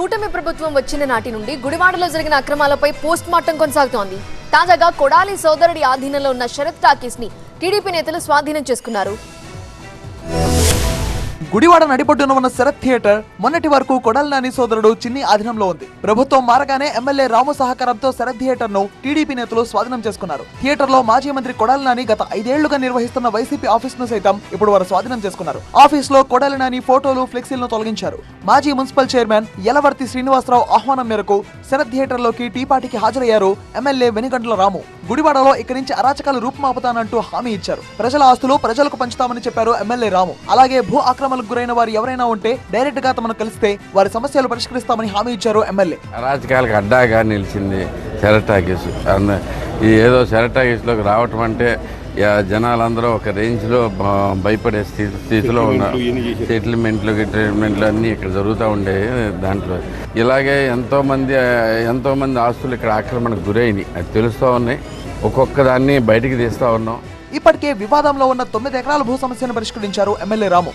కూటమి ప్రభుత్వం వచ్చిన నాటి నుండి గుడివాడలో జరిగిన అక్రమాలపై పోస్ట్ మార్టం కొనసాగుతోంది. తాజాగా కొడాలి సోదరుడి ఆధీనంలో ఉన్న శరత్ టాకీస్ని టీడీపీ నేతలు స్వాధీనం చేసుకున్నారు. గుడివాడ నడిపొడ్డున ఉన్న శరత్ థియేటర్ మొన్నటి వరకు కొడలినాని సోదరుడు చిన్ని ఆధీనంలో ఉంది. ప్రభుత్వం మారగానే ఎమ్మెల్యే రాము సహకారంతో శరత్ థియేటర్ను టీడీపీ నేతలు స్వాధీనం చేసుకున్నారు. థియేటర్లో మాజీ మంత్రి కొడాలనాని గత ఐదేళ్ళుగా నిర్వహిస్తున్న వైసీపీ ఆఫీస్ను సైతం ఇప్పుడు వారు స్వాధీనం చేసుకున్నారు. ఆఫీస్లో కొడాలనాని ఫోటోలు ఫ్లెక్సీలను తొలగించారు. మాజీ మున్సిపల్ చైర్మన్ యలవర్తి శ్రీనివాసరావు ఆహ్వానం మేరకు శరత్ థియేటర్లోకి టీ పార్టీకి హాజరయ్యారు ఎమ్మెల్యే వెనిగండ్ల రాము. గుడివాడలో ఇక్కడి నుంచి అరాచకాలు రూపుమాపుతానంటూ హామీ ఇచ్చారు. ప్రజల ఆస్తులు ప్రజలకు పంచుతామని చెప్పారు ఎమ్మెల్యే రాము. అలాగే భూ ఆక్రమణకు గురైన వారు ఎవరైనా ఉంటే డైరెక్ట్గా తమను కలిస్తే వారి సమస్యలు పరిష్కరిస్తామని హామీ ఇచ్చారు ఎమ్మెల్యే. అరాచకాలకు అడ్డాగా నిలిచింది శరటాకీస్ ఈ ఏదో శరటాకీస్లోకి రావటం అంటే జనాలందరూ ఒక రేంజ్లో బ- భయపడే స్థితి స్థితిలో ఉన్నారు సెటిల్మెంట్లు ట్రీట్మెంట్లు అన్నీ ఇక్కడ జరుగుతూ ఉండే దాంట్లో. ఇలాగే ఎంతోమంది ఎంతోమంది ఆస్తులు ఇక్కడ ఆక్రమణకు గురైనాయి అది తెలుస్తూ ఉన్నాయి. ఒక్కొక్క దాన్ని బయటికి తీస్తూ ఉన్నాం. ఇప్పటికే వివాదంలో ఉన్న తొమ్మిది ఎకరాల భూ సమస్యను పరిష్కరించారు ఎమ్మెల్యే రాము.